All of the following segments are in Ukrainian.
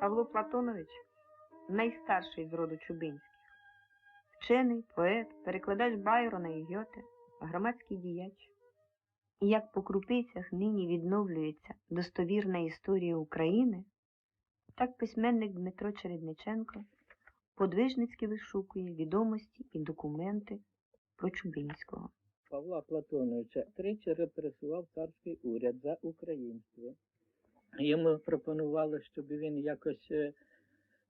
Павло Платонович найстарший з роду Чубинських. Вчений, поет, перекладач Байрона і Гьоте, громадський діяч. І як по крупицях нині відновлюється достовірна історія України, так письменник Дмитро Чередниченко подвижницьки вишукує відомості і документи про Чубинського. Павла Платоновича тричі репресував царський уряд за українство. Йому пропонували, щоб він якось е,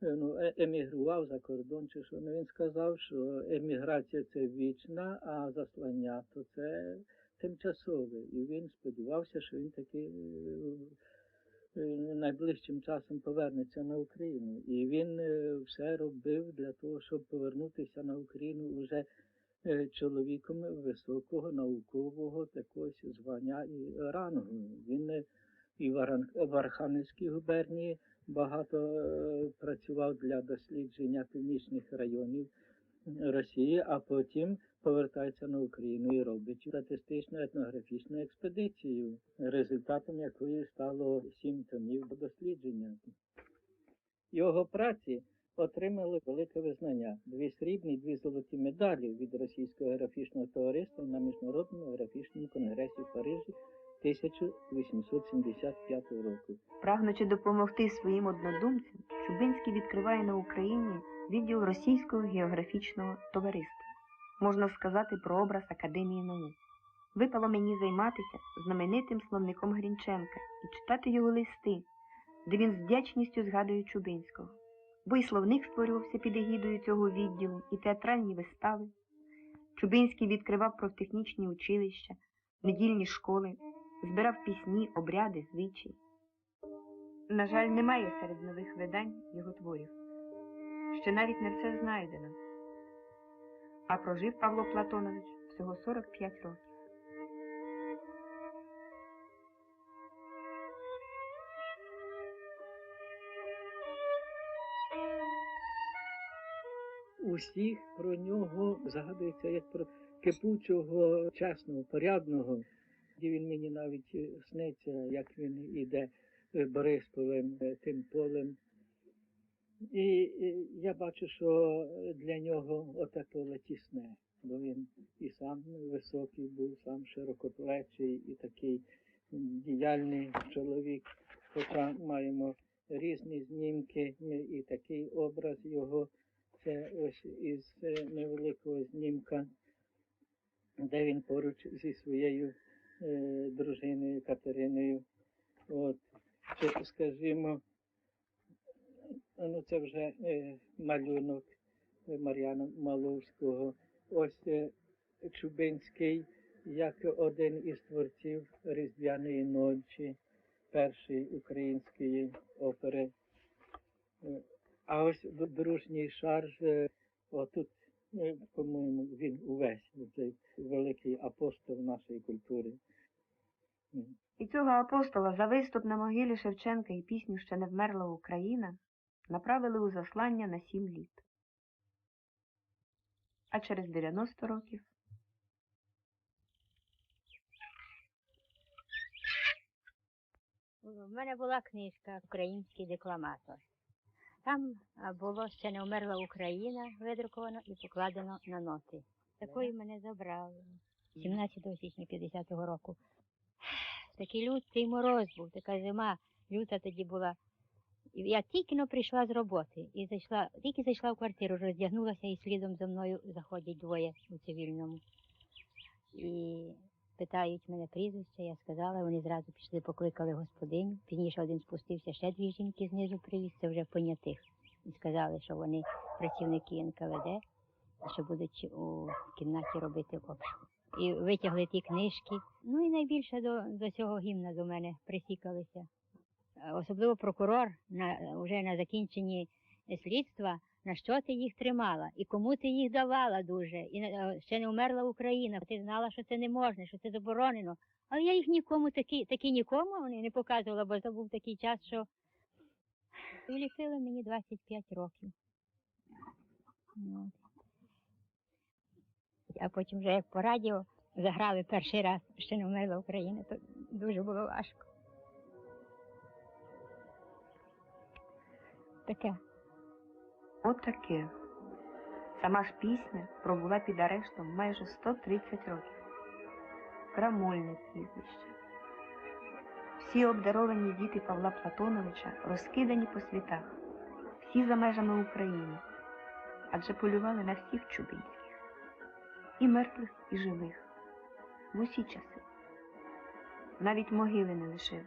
е, ну, е- емігрував за кордон чи що. Ну, він сказав, що еміграція це вічна, а заслання то це тимчасове. І він сподівався, що він таки найближчим часом повернеться на Україну. І він все робив для того, щоб повернутися на Україну уже е, чоловіком високого наукового такогось звання і рангу. Він і в Архангельській губернії багато е, працював для дослідження північних районів Росії, а потім повертається на Україну і робить статистичну етнографічну експедицію, результатом якої стало сім томів дослідження. Його праці отримали велике визнання: дві срібні, дві золоті медалі від Російського географічного товариства 1875 року. Прагнучи допомогти своїм однодумцям, Чубинський відкриває на Україні відділ Російського географічного товариства. Можна сказати про образ Академії наук. Випало мені займатися знаменитим словником Грінченка і читати його листи, де він з вдячністю згадує Чубинського. Бо і словник створювався під егідою цього відділу, і театральні вистави. Чубинський відкривав профтехнічні училища, недільні школи, збирав пісні, обряди, звичаї. На жаль, немає серед нових видань його творів. Ще навіть не все знайдено. А прожив Павло Платонович всього 45 років. Усіх про нього згадується як про кипучого, чесного, порядного. І він мені навіть е, сниться, як він іде е, Борисполем е, тим полем. І, я бачу, що для нього оте поле тісне, бо він і сам високий був, сам широкоплечий і такий діяльний чоловік. Хоча маємо різні знімки і такий образ його. Це ось із невеликого знімка, де він поруч зі своєю е, дружиною Катериною. От, чи, скажімо, ну це вже е, малюнок Мар'яна Маловського. Ось е, Чубинський, як один із творців Різдвяної ночі, першої української опери. Е, а ось дружній шарж, е, отут, по-моєму, він увесь, цей великий апостол нашої культури. І цього апостола за виступ на могилі Шевченка і пісню Ще не вмерла Україна направили у заслання на сім літ. А через 90 років У мене була книжка Український декламатор. Там було ще не вмерла Україна, видруковано і покладено на ноти. Такої мене забрали 17 січня 50-го року. Такий лютий мороз був, така зима, люта тоді була. Я тільки но прийшла з роботи і зайшла, тільки зайшла в квартиру, роздягнулася і слідом за мною заходять двоє у цивільному. І питають мене прізвище, я сказала, вони зразу пішли, покликали господиню. Пізніше один спустився, ще дві жінки знизу привіз, це вже понятих. І сказали, що вони працівники НКВД, що будуть у кімнаті робити обшук. І витягли ті книжки. Ну і найбільше до, до цього гімна до мене присікалися. Особливо прокурор на, вже на закінченні слідства, на що ти їх тримала і кому ти їх давала дуже. І е, ще не вмерла Україна. Ти знала, що це не можна, що це заборонено. Але я їх нікому такі, такі нікому не показувала, бо це був такий час, що і мені 25 років. А потім вже як по радіо заграли перший раз, ще не вмерла Україна, то дуже було важко. таке. Отаке. Сама ж пісня пробула під арештом майже 130 років. Крамольне прізвище. Всі обдаровані діти Павла Платоновича розкидані по світах, всі за межами України, адже полювали на всіх чубинських, і мертвих, і живих, в усі часи. Навіть могили не лишилось.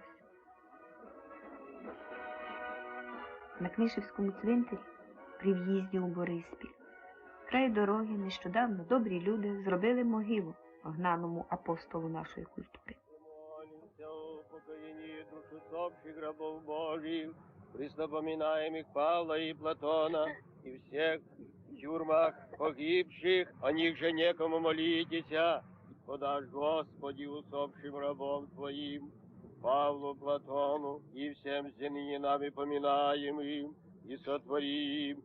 На Книшевському цвинтарі при в'їзді у Бориспіль. Край дороги нещодавно добрі люди зробили могилу гнаному апостолу нашої культури. Молимся о упокоении душ усопших рабов Божьих, престопоминаемых Павла и Платона, и всех в тюрьмах погибших, о них же некому молитеся, подашь Господи усопшим рабом Твоим, Павлу, Платону и всем ныне нами поминаемым, и сотворим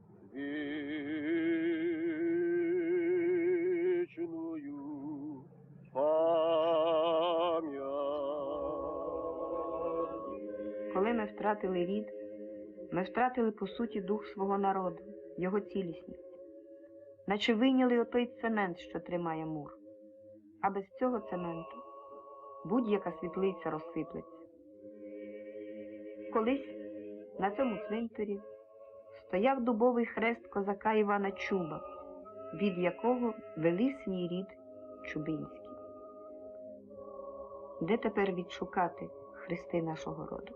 вечную пам'ять. Коли ми втратили рід, ми втратили по суті дух свого народу, його цілісність, наче вийняли отой цемент, що тримає мур. А без цього цементу будь-яка світлиця розсиплеться. Колись на цьому цвинтарі стояв дубовий хрест козака Івана Чуба, від якого вели свій рід Чубинський. Де тепер відшукати хрести нашого роду?